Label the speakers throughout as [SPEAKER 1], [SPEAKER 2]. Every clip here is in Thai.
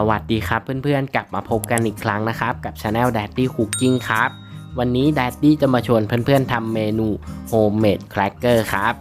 [SPEAKER 1] สวัสดีครับเพื่อนๆ กลับมาพบกันอีกครั้งนะครับ กับ Channel Daddy Cooking ครับ วันนี้ Daddy จะมาชวนเพื่อนๆทำเมนู Homemade Cracker ครับ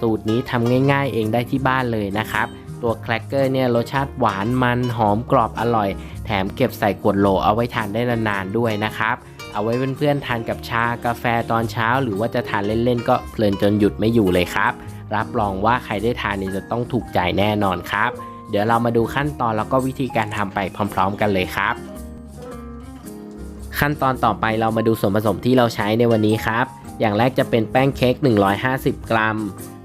[SPEAKER 1] สูตรนี้ทำง่ายๆเองได้ที่บ้านเลยนะครับ ตัวแครกเกอร์เนี่ยรสชาติหวานมันหอมกรอบอร่อย แถมเก็บใส่ขวดโหลเอาไว้ทานได้นานๆด้วยนะครับ เอาไว้เพื่อนๆทานกับชากาแฟตอนเช้า หรือว่าจะทานเล่นๆก็เพลินจนหยุดไม่อยู่เลยครับ รับรองว่าใครได้ทานนี่จะต้องถูกใจแน่นอนครับ ดี๋ยวเรามาดูขั้นตอนแล้วก็วิธีการทำไปพร้อม ๆ กันเลยครับ ขั้นตอนต่อไปเรามาดูส่วนผสมที่เราใช้ในวันนี้ครับ อย่างแรกจะเป็นแป้งเค้ก150 กรัม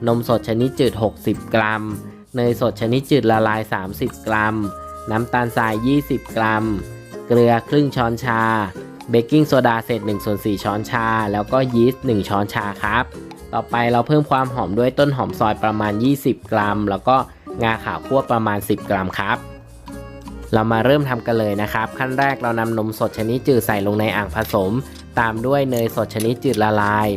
[SPEAKER 1] นมสดชนิดจืด 60 กรัม เนยสดชนิดจืดละลาย 30 กรัม น้ำตาลทราย 20 กรัม เกลือครึ่งช้อนชา เบกกิ้งโซดาเศษ1ส่วน4ช้อนชา แล้วก็ยีสต์1ช้อนชาครับ ต่อไปเราเพิ่มความหอมด้วยต้นหอมซอยประมาณ 20 กรัม แล้วก็ งาขาวคั่วประมาณ 10 กรัมครับ เรามาเริ่มทำกันเลยนะครับ ขั้นแรกเรานำนมสดชนิดจืดใส่ลงในอ่างผสม ตามด้วยเนยสดชนิดจืดละลาย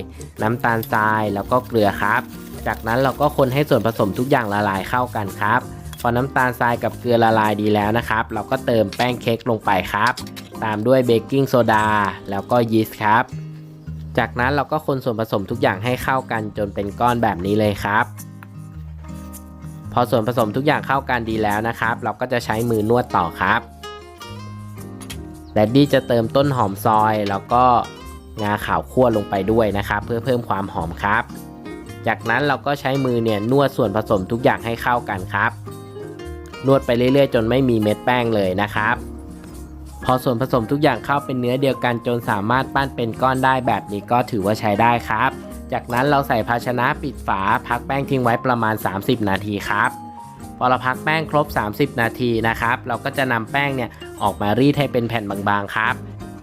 [SPEAKER 1] น้ำตาลทรายแล้วก็เกลือครับ จากนั้นเราก็คนให้ส่วนผสมทุกอย่างละลายเข้ากันครับพอน้ำตาลทรายกับเกลือละลายดีแล้วนะครับ เราก็เติมแป้งเค้กลงไปครับ ตามด้วยเบกกิ้งโซดาแล้วก็ยีสต์ครับ จากนั้นเราก็คนส่วนผสมทุกอย่างให้เข้ากันจนเป็นก้อนแบบนี้เลยครับ พอส่วนผสมทุกอย่างเข้ากันดีแล้วนะครับ เราก็จะใช้มือนวดต่อครับแดดดี้จะเติมต้นหอมซอย แล้วก็งาขาวคั่วลงไปด้วยนะครับ เพื่อเพิ่มความหอมครับ จากนั้นเราก็ใช้มือเนี่ยนวดส่วนผสมทุกอย่างให้เข้ากันครับ นวดไปเรื่อยๆ จนไม่มีเม็ดแป้งเลยนะครับพอส่วนผสมทุกอย่างเข้าเป็นเนื้อเดียวกันจนสามารถปั้นเป็นก้อนได้แบบนี้ก็ถือว่าใช้ได้ครับ จากนั้นเราใส่ภาชนะปิดฝาพักแป้งทิ้งไว้ประมาณ 30 นาทีครับ พอเราพักแป้งครบ 30 นาทีนะครับ เราก็จะนำแป้งเนี่ยออกมารีดให้เป็นแผ่นบางๆครับ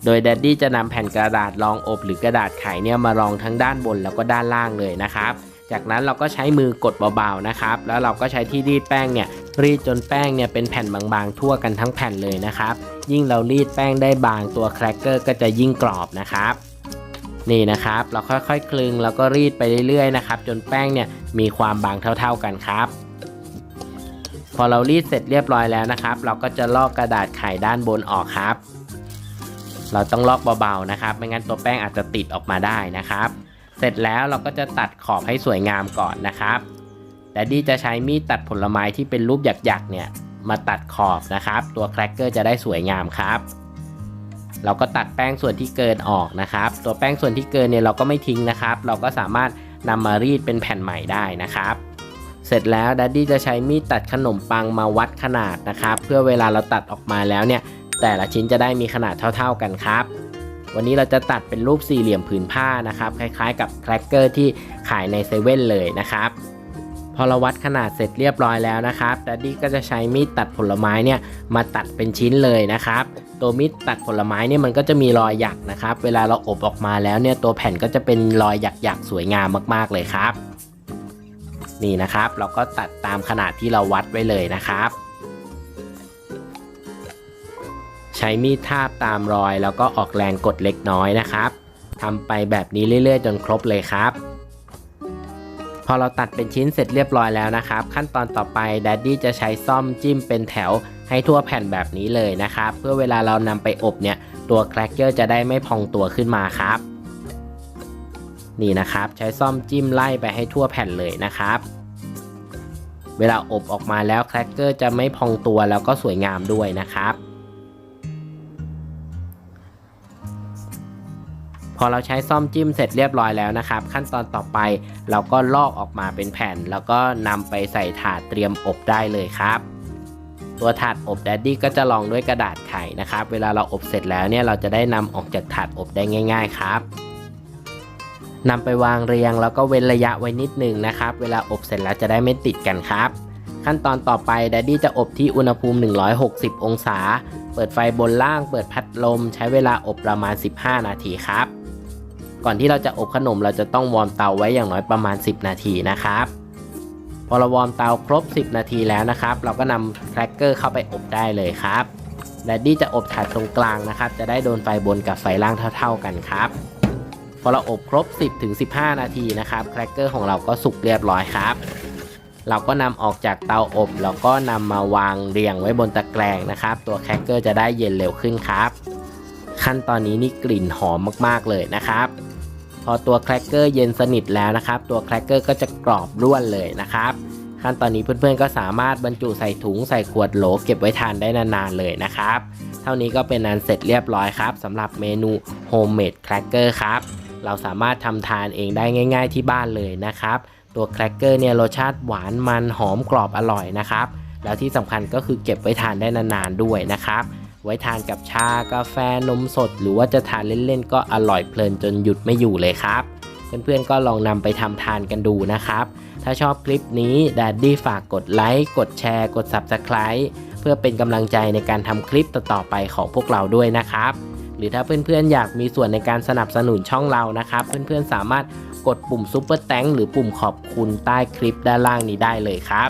[SPEAKER 1] โดยแดดดี้จะนำแผ่นกระดาษรองอบหรือกระดาษไขเนี่ยมารองทั้งด้านบนแล้วก็ด้านล่างเลยนะครับ จากนั้นเราก็ใช้มือกดเบาๆนะครับ แล้วเราก็ใช้ที่รีดแป้งเนี่ยรีดจนแป้งเนี่ยเป็นแผ่นบางๆทั่วกันทั้งแผ่นเลยนะครับ ยิ่งเรารีดแป้งได้บางตัวแครกเกอร์ก็จะยิ่งกรอบนะครับ นี่นะครับ เราค่อยๆ คลึงแล้วก็รีดไปเรื่อยๆนะครับ จนแป้งเนี่ยมีความบางเท่า ๆกันครับ พอเรารีดเสร็จเรียบร้อยแล้วนะครับ เราก็จะลอกกระดาษไข่ด้านบนออกครับ เราต้องลอกเบาๆนะครับ ไม่งั้นตัวแป้งอาจจะติดออกมาได้นะครับ เสร็จแล้วเราก็จะตัดขอบให้สวยงามก่อนนะครับแต่ดีจะใช้มีดตัดผลไม้ที่เป็นรูปหยักๆเนี่ยมาตัดขอบนะครับ ตัวแครกเกอร์จะได้สวยงามครับ เราก็ตัดแป้งส่วนที่เกินออกนะครับ ตัวแป้งส่วนที่เกินเนี่ยเราก็ไม่ทิ้งนะครับ เราก็สามารถนำมารีดเป็นแผ่นใหม่ได้นะครับ เสร็จแล้วดัดดี้จะใช้มีดตัดขนมปังมาวัดขนาดนะครับ เพื่อเวลาเราตัดออกมาแล้วเนี่ย แต่ละชิ้นจะได้มีขนาดเท่า ๆกันครับ วันนี้เราจะตัดเป็นรูปสี่เหลี่ยมผืนผ้านะครับ คล้ายๆ กับแครกเกอร์ที่ขายในเซเว่นเลยนะครับ อเราวัดขนาดเสร็จเรียบร้อยแล้วนะครับดัดดี้ก็จะใช้มีดตัดผลไม้เนี่ยมาตัดเป็นชิ้นเลยนะครับ ตัวมีดตัดผลไม้เนี่ยมันก็จะมีรอยหยักนะครับ เวลาเราอบออกมาแล้วเนี่ยตัวแผ่นก็จะเป็นรอยหยักๆสวยงามมากๆเลยครับ นี่นะครับ เราก็ตัดตามขนาดที่เราวัดไว้เลยนะครับ ใช้มีดทาบตามรอย แล้วก็ออกแรงกดเล็กน้อยนะครับทำไปแบบนี้เรื่อยๆ จนครบเลยครับ พอเราตัดเป็นชิ้นเสร็จเรียบร้อยแล้วนะครับ ขั้นตอนต่อไปแดดดี้จะใช้ซ่อมจิ้มเป็นแถวให้ทั่วแผ่นแบบนี้เลยนะครับ เพื่อเวลาเรานำไปอบเนี่ย ตัวแครกเกอร์จะได้ไม่พองตัวขึ้นมาครับ นี่นะครับ ใช้ซ่อมจิ้มไล่ไปให้ทั่วแผ่นเลยนะครับ เวลาอบออกมาแล้วแครกเกอร์จะไม่พองตัวแล้วก็สวยงามด้วยนะครับ พอเราใช้ซ่อมจิ้มเสร็จเรียบร้อยแล้วนะครับ ขั้นตอนต่อไปเราก็ลอกออกมาเป็นแผ่น แล้วก็นำไปใส่ถาดเตรียมอบได้เลยครับตัวถาดอบแดดดี้ก็จะรองด้วยกระดาษไขนะครับ เวลาเราอบเสร็จแล้วเนี่ยเราจะได้นำออกจากถาดอบได้ง่าย ๆครับนำไปวางเรียงแล้วก็เว้นระยะไว้นิดนึงนะครับ เวลาอบเสร็จแล้วจะได้ไม่ติดกันครับ ขั้นตอนต่อไปแดดดี้จะอบที่อุณหภูมิ 160 องศา เปิดไฟบนล่าง เปิดพัดลม ใช้เวลาอบประมาณ 15 นาทีครับ ก่อนที่เราจะอบขนมเราจะต้องวอร์มเตาไว้อย่างน้อยประมาณ 10 นาทีนะครับ พอเราวอร์มเตาครบ 10 นาทีแล้วนะครับ เราก็นำแครกเกอร์เข้าไปอบได้เลยครับแดดดี้จะอบถาดตรงกลางนะครับ จะได้โดนไฟบนกับไฟล่างเท่า ๆกันครับ พอเราอบครบ 10-15 นาทีนะครับแครกเกอร์ของเราก็สุกเรียบร้อยครับเราก็นำออกจากเตาอบแล้วก็นำมาวางเรียงไว้บนตะแกรงนะครับ ตัวแครกเกอร์จะได้เย็นเร็วขึ้นครับ ขั้นตอนนี้นี่กลิ่นหอมมากๆเลยนะครับ อตัวแครกเกอร์เย็นสนิทแล้วนะครับ ตัวแครกเกอร์ก็จะกรอบร่วนเลยนะครับ ขั้นตอนนี้เพื่อนๆก็สามารถบรรจุใส่ถุงใส่ขวดโหลเก็บไว้ทานได้นานๆเลยนะครับ เท่านี้ก็เป็นอันเสร็จเรียบร้อยครับสำหรับเมนูโฮมเมดแครกเกอร์ครับเราสามารถทำทานเองได้ง่าย ๆที่บ้านเลยนะครับ ตัวแครกเกอร์เนี่ยรสชาติหวานมันหอมกรอบอร่อยนะครับ แล้วที่สำคัญก็คือเก็บไว้ทานได้นานๆด้วยนะครับ ไว้ทานกับชากาแฟนมสด หรือว่าจะทานเล่นๆก็อร่อยเพลินจนหยุดไม่อยู่เลยครับ เพื่อนๆก็ลองนำไปทำทานกันดูนะครับ ถ้าชอบคลิปนี้ด d ดดี้ฝากกดไลค์กดแชร์ กด Subscribe เพื่อเป็นกำลังใจในการทำคลิปต่อๆไปของพวกเราด้วยนะครับหรือถ้าเพื่อนๆ อยากมีส่วนในการสนับสนุนช่องเรานะครับ เพื่อนๆ สามารถกดปุ่มซุปเปอร์แตงหรือปุ่มขอบคุณใต้คลิปด้านล่างนี้ได้เลยครับ